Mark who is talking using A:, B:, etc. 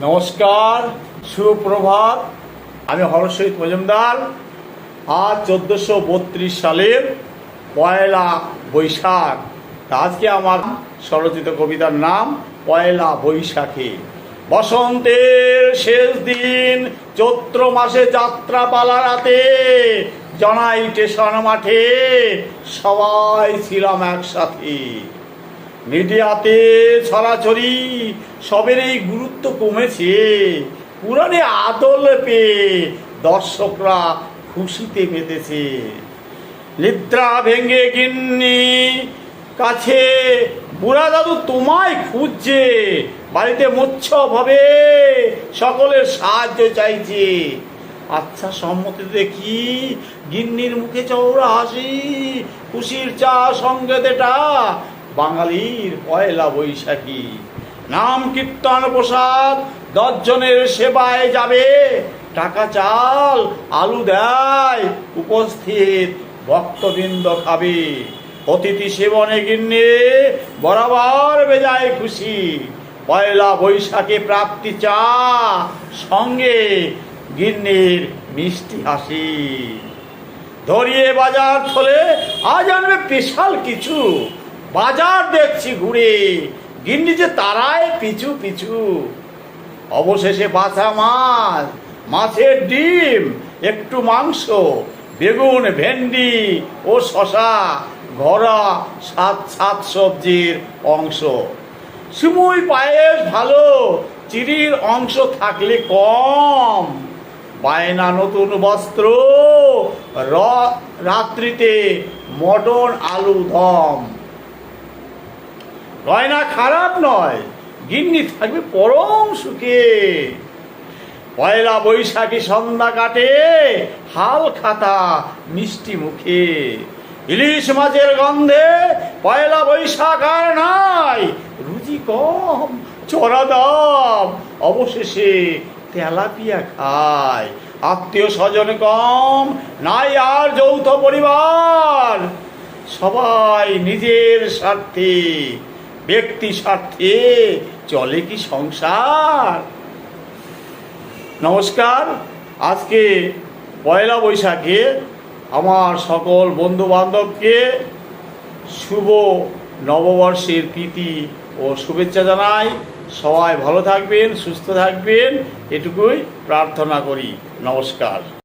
A: নমস্কার, সুপ্রভাত। আমি হরসহিত মজুমদার। আজ চোদ্দোশো বত্রিশ সালের পয়লা বৈশাখ। আজকে আমার স্বরচিত কবিতার নাম পয়লা বৈশাখী। বসন্তের শেষ দিন, চৈত্র মাসে যাত্রা পালা রাতে জনাই স্টেশন মাঠে সবাই ছিলাম একসাথে। মিডিয়াতে ছড়াছড়ি এই গুরুত্ব কমেছে। পুরানে আদল পেয়ে দর্শকরা খুশিতে মেতেছে নিদ্রা ভেঙে গিন্নি, কাছে। বুড়া দাদু তোমায় খুঁজছে, বাড়িতে মোচ্ছব হবে, সকলের সাহায্য চাইছে। আচ্ছা সম্মতি দেখি, গিন্নির মুখে চৌড়া হাসি, খুশির চা সঙ্গেতেটা বাঙালির পয়লা বৈশাখী। নাম কীর্তন প্রসাদ, দশজনের সেবায় যাবে। টাকা চাল, আলু দেয়, উপস্থিত ভক্তবৃন্দ খাবে। অতিথি সেবনে গিন্নে, বরাবর বেজায় খুশি। পয়লা বৈশাখে প্রাপ্তি চা, সঙ্গে গিন্নির মিষ্টি হাসি। ধরিয়ে বাজার থলে আজ আনবে স্পেশাল কিছু। বাজার দেখছি ঘুরে। গিন্নি যে তারায় পিছু পিছু। অবশেষে বাছা মাছ, মাছের ডিম, একটু মাংস, বেগুন, ভেন্ডি ও শশা ঘরা সাত সাত সবজির অংশ। সিমুই পায়েস ভালো চিড়ির অংশ থাকলে কম। বায়না নতুন বস্ত্র রাত্রিতে মটন আলু দম। গয়না খারাপ নয়, গিন্নি থাকবে পরম সুখে। পয়লা বৈশাখী সন্ধ্যা কাটে, হাল খাতা মিষ্টি মুখে। ইলিশ মাছের গন্ধে পয়লা বৈশাখ আর নাই রুচি কম, চড়া দাম, অবশেষে তেলাপিয়া খায়। আত্মীয় স্বজন কম, নাই আর যৌথ পরিবার, সবাই নিজের স্বার্থে ব্যক্তি স্বার্থে চলে কি সংসার? নমস্কার, আজকে পয়লা বৈশাখে আমার সকল বন্ধু বান্ধবকে শুভ নববর্ষের প্রীতি ও শুভেচ্ছা জানাই। সবাই ভালো থাকবেন, সুস্থ থাকবেন, এটুকুই প্রার্থনা করি। নমস্কার।